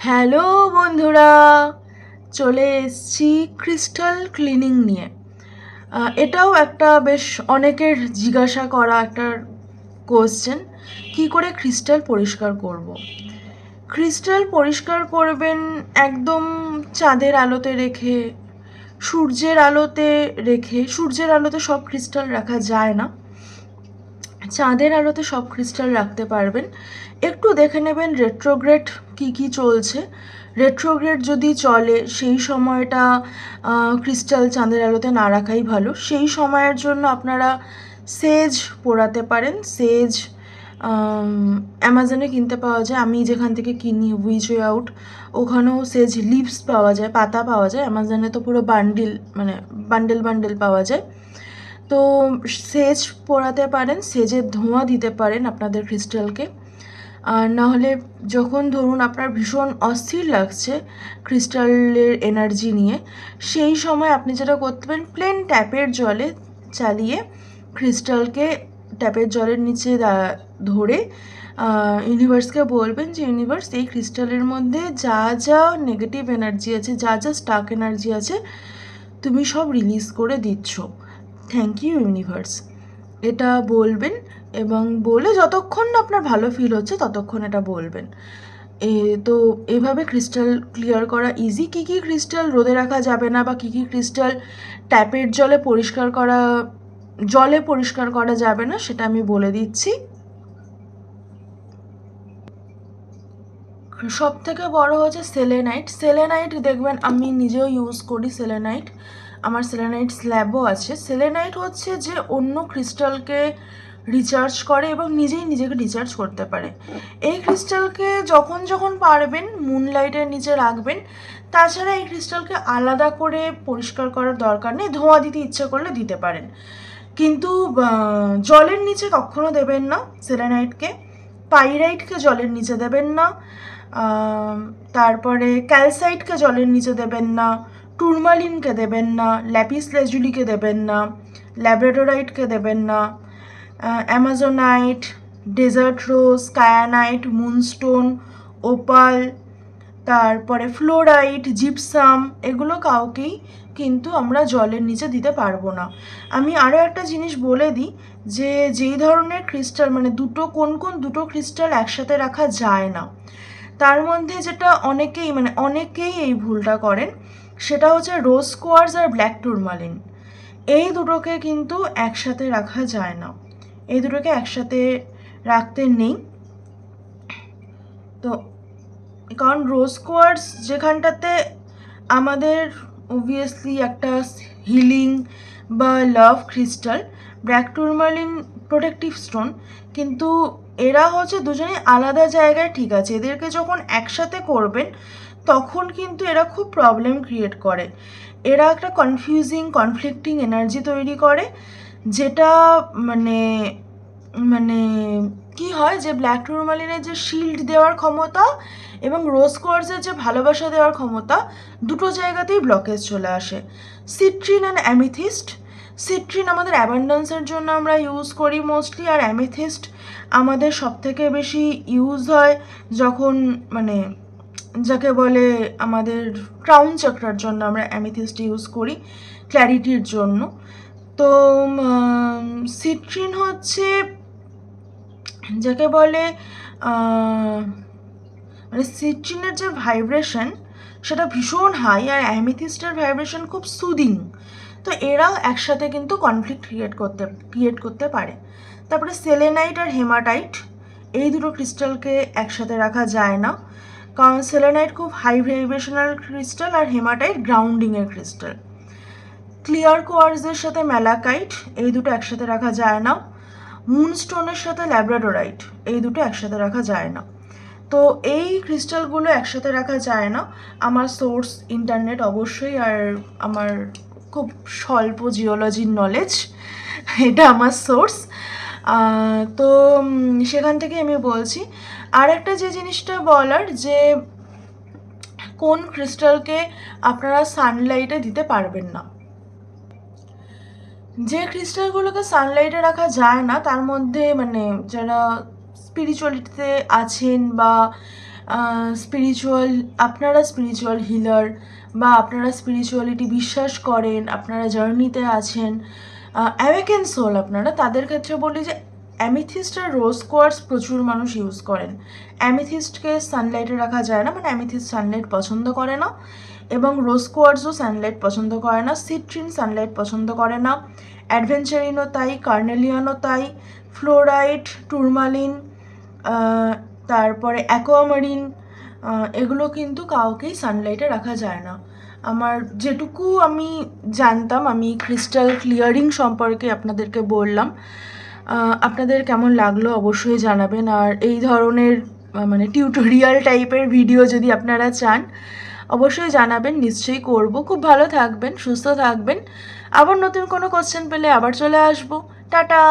Hello বন্ধুরা, চলে এসছি ক্রিস্টাল ক্লিনিং নিয়ে এটাও একটা বেশ অনেকের জিজ্ঞাসা করা একটা কোশ্চেন কি করে ক্রিস্টাল পরিষ্কার করব। ক্রিস্টাল পরিষ্কার করবেন একদম চাঁদের আলোতে রেখে, সূর্যের আলোতে রেখে, সূর্যের আলোতে সব ক্রিস্টাল রাখা যায় না চাঁদের আলোতে সব ক্রিস্টাল রাখতে পারবেন। একটু দেখে নেবেন রেট্রোগ্রেড কি কি চলছে। রেট্রোগ্রেড যদি চলে, সেই সময়টা ক্রিস্টাল চাঁদের আলোতে না রাখাই ভালো। সেই সময়ের জন্য আপনারা সেজ পোড়াতে পারেন। সেজ অ্যামাজনে কিনতে পাওয়া যায়। আমি যেখান থেকে কিনি উইচ আউট ওখানেও সেজ লিভস পাওয়া যায়, পাতা পাওয়া যায়। অ্যামাজনে তো পুরো বান্ডিল মানে বান্ডেল বান্ডেল পাওয়া যায়। তো সেজ পোড়াতে পারেন সেজের ধোঁয়া দিতে পারেন আপনাদের ক্রিস্টালকে। আর নাহলে যখন ধরুন আপনার ভীষণ অস্থির লাগছে ক্রিস্টালের এনার্জি নিয়ে, সেই সময় আপনি যেটা করতে পারেন, প্লেন ট্যাপের জলে চালিয়ে ক্রিস্টালকে ট্যাপের জলের নিচে ধরে ইউনিভার্সকে বলবেন যে, ইউনিভার্স, এই ক্রিস্টালের মধ্যে যা যা নেগেটিভ এনার্জি আছে, যা যা স্টাক এনার্জি আছে, তুমি সব রিলিজ করে দিচ্ছ। থ্যাংক ইউ ইউনিভার্স এটা বলবেন এবং বলে যতক্ষণ না আপনার ভালো ফিল হচ্ছে, ততক্ষণ এটা বলবেন। এ, তো এভাবে ক্রিস্টাল ক্লিয়ার করা ইজি কী কী ক্রিস্টাল রোদে রাখা যাবে না বা কী কী ক্রিস্টাল ট্যাপের জলে পরিষ্কার করা, জলে পরিষ্কার করা যাবে না, সেটা আমি বলে দিচ্ছি। সব থেকে বড় হচ্ছে সেলেনাইট সেলেনাইট দেখবেন আমি নিজেও ইউজ করি সেলেনাইট আমার সেলেনাইট স্ল্যাবও আছে। সেলেনাইট হচ্ছে যে অন্য ক্রিস্টালকে রিচার্জ করে এবং নিজেই নিজেকে রিচার্জ করতে পারে। এই ক্রিস্টালকে যখন যখন পারবেন মুনলাইটের নিচে রাখবেন, তাছাড়া এই ক্রিস্টালকে আলাদা করে পরিষ্কার করার দরকার নেই, ধোঁয়া দিতে ইচ্ছে করলে দিতে পারেন। কিন্তু জলের নিচে কখনো দেবেন না সেলেনাইটকে পাইরাইটকে জলের নিচে দেবেন না। তারপরে ক্যালসাইটকে জলের নিচে দেবেন না। টুরমালিনকে দেবেন না ল্যাপিস লেজুলিকে দেবেন না ল্যাব্রেডোরাইটকে দেবেন না amazonite desert rose kyanite moonstone opal তারপরে ফ্লোরাইট জিপসাম এগুলো কাউকেই কিন্তু আমরা জলের নিচে দিতে পারব না। আমি আরও একটা জিনিস বলে দিই যে, যেই ধরনের ক্রিস্টাল মানে দুটো, কোন কোন দুটো ক্রিস্টাল একসাথে রাখা যায় না, তার মধ্যে যেটা অনেকেই মানে অনেকেই এই ভুলটা করেন সেটা হচ্ছে রোজ কোয়ার্স আর ব্ল্যাক টুরমালিন। এই দুটোকে কিন্তু একসাথে রাখা যায় না। এই দুটোকে একসাথে রাখতে নেই। তো, কারণ রোজ কোয়ার্স যেখানটাতে আমাদের অবভিয়াসলি একটা হিলিং বা love crystal black tourmaline protective stone কিন্তু এরা হচ্ছে দুজনেই আলাদা জায়গায় ঠিক আছে। এদেরকে যখন একসাথে করবেন তখন কিন্তু এরা খুব প্রবলেম ক্রিয়েট করে। এরা একটা কনফিউজিং কনফ্লিক্টিং এনার্জি তৈরি করে, যেটা মানে মানে কি হয় যে ব্ল্যাক টুরমালিনের যে শিল্ড দেওয়ার ক্ষমতা এবং রোজ কোয়ার্সের যে ভালোবাসা দেওয়ার ক্ষমতা দুটো জায়গাতেই ব্লকেজ চলে আসে। সিট্রিন অ্যান্ড অ্যামিথিস্ট সিট্রিন আমাদের অ্যাবান্ডেন্সের জন্য আমরা ইউজ করি মোস্টলি আর অ্যামিথিস্ট আমাদের সবথেকে বেশি ইউজ হয় যখন মানে যাকে বলে আমাদের ক্রাউন চাকরার জন্য আমরা অ্যামিথিস্ট ইউজ করি ক্ল্যারিটির জন্য। তো সিট্রিন হচ্ছে যাকে বলে মানে সিট্রিনের যে ভাইব্রেশন সেটা ভীষণ হাই আর অ্যামিথিস্টের ভাইব্রেশন খুব সুদিং তো এরা একসাথে কিন্তু কনফ্লিক্ট ক্রিয়েট করতে ক্রিয়েট করতে পারে। তারপরে সেলেনাইট আর হেমাটাইট এই দুটো ক্রিস্টালকে একসাথে রাখা যায় না। কারণ সেলেনাইট খুব হাই ভাইব্রেশনাল ক্রিস্টাল আর হেমাটাইট গ্রাউন্ডিংয়ের ক্রিস্টাল ক্লিয়ার কোয়ার্সের সাথে ম্যালাকাইট এই দুটো একসাথে রাখা যায় না। মুনস্টোনের সাথে ল্যাব্রাডোরাইট এই দুটো একসাথে রাখা যায় না। তো এই ক্রিস্টালগুলো একসাথে রাখা যায় না। আমার সোর্স ইন্টারনেট অবশ্যই আর আমার খুব স্বল্প জিওলজির নলেজ এটা আমার সোর্স তো সেখান থেকে আমি বলছি আর একটা যে জিনিসটা বলার যে কোন ক্রিস্টালকে আপনারা সানলাইটে দিতে পারবেন না। যে ক্রিস্টালগুলোকে সানলাইটে রাখা যায় না, তার মধ্যে মানে যারা স্পিরিচুয়ালিটিতে আছেন বা স্পিরিচুয়াল আপনারা স্পিরিচুয়াল হিলার বা আপনারা স্পিরিচুয়ালিটি বিশ্বাস করেন, আপনারা জার্নিতে আছেন অ্যাওয়েকেন সোল আপনারা, তাদের ক্ষেত্রে বলি যে অ্যামিথিস্ট আর রোজ কোয়ার্স প্রচুর মানুষ ইউজ করেন। অ্যামিথিস্টকে সানলাইটে রাখা যায় না মানে অ্যামিথিস্ট সানলাইট পছন্দ করে না এবং রোজ কোয়ার্সও সানলাইট পছন্দ করে না সিট্রিন সানলাইট পছন্দ করে না। অ্যাডভেঞ্চারিনও তাই কার্নেলিয়ানও তাই ফ্লোরাইট টুরমালিন তারপরে অ্যাকোয়ামারিন এগুলো কিন্তু কাউকেই সানলাইটে রাখা যায় না। আমার যেটুকু আমি জানতাম, আমি ক্রিস্টাল ক্লিয়ারিং সম্পর্কে আপনাদেরকে বললাম। আপনাদের কেমন লাগল অবশ্যই জানাবেন। আর এই ধরনের মানে টিউটোরিয়াল টাইপের ভিডিও যদি আপনারা চান, অবশ্যই জানাবেন, নিশ্চয়ই করব। খুব ভালো থাকবেন, সুস্থ থাকবেন। আবার নতুন কোনো কোশ্চেন পেলে আবার চলে আসব। টাটা!